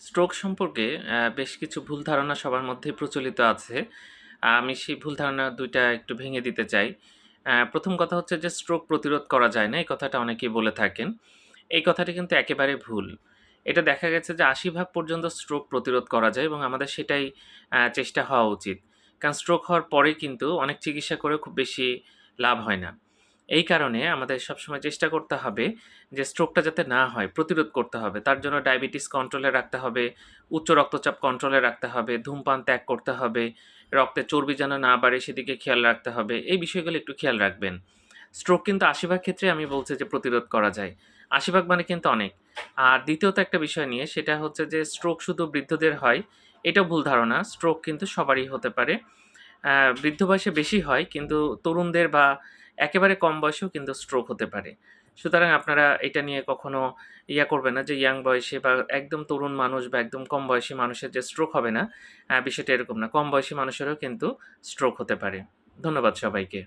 Stroke সম্পর্কে বেশ কিছু ভুল ধারণা সবার মধ্যেই প্রচলিত আছে। আমি সেই ভুল ধারণা দুইটা একটু ভেঙে দিতে চাই। প্রথম কথা হচ্ছে যে স্ট্রোক প্রতিরোধ করা যায় না। এই কথাটা অনেকেই বলে থাকেন। এই কথাটি কিন্তু একেবারে ভুল। এটা দেখা গেছে যে ৮০ ভাগ পর্যন্ত স্ট্রোক প্রতিরোধ করা যায় এবং আমাদের সেটাই চেষ্টা হওয়া উচিত। কারণ স্ট্রোক হওয়ার পরে কিন্তু অনেক চিকিৎসা করে খুব বেশি লাভ হয় না। এই কারণে আমাদের সবসময় চেষ্টা করতে হবে যে স্ট্রোকটা যাতে না হয় প্রতিরোধ করতে হবে। তার জন্য ডায়াবেটিস কন্ট্রোলে রাখতে হবে, উচ্চ রক্তচাপ কন্ট্রোলে রাখতে হবে, ধূমপান ত্যাগ করতে হবে, রক্তে চর্বি যেন না বাড়ে সেদিকে খেয়াল রাখতে হবে। এই বিষয়গুলো একটু খেয়াল রাখবেন। স্ট্রোক কিন্তু ৮০ ভাগ ক্ষেত্রে আমি বলছি যে প্রতিরোধ করা যায়। ৮০ ভাগ মানে কিন্তু অনেক। আর দ্বিতীয়ত একটা বিষয় নিয়ে সেটা হচ্ছে যে স্ট্রোক শুধু বৃদ্ধদের হয়, এটাও ভুল ধারণা। স্ট্রোক কিন্তু সবারই হতে পারে। বৃদ্ধ বয়সে বেশি হয় কিন্তু তরুণদের বা একেবারে কম বয়সেও কিন্তু স্ট্রোক হতে পারে। সুতরাং আপনারা এটা নিয়ে কখনো ইয়া করবেন না যে ইয়াং বয়সে বা একদম তরুণ মানুষ বা একদম কম বয়সী মানুষের যে স্ট্রোক হবে না, বিষয়টা এরকম না। কম বয়সী মানুষেরও কিন্তু স্ট্রোক হতে পারে। ধন্যবাদ সবাইকে।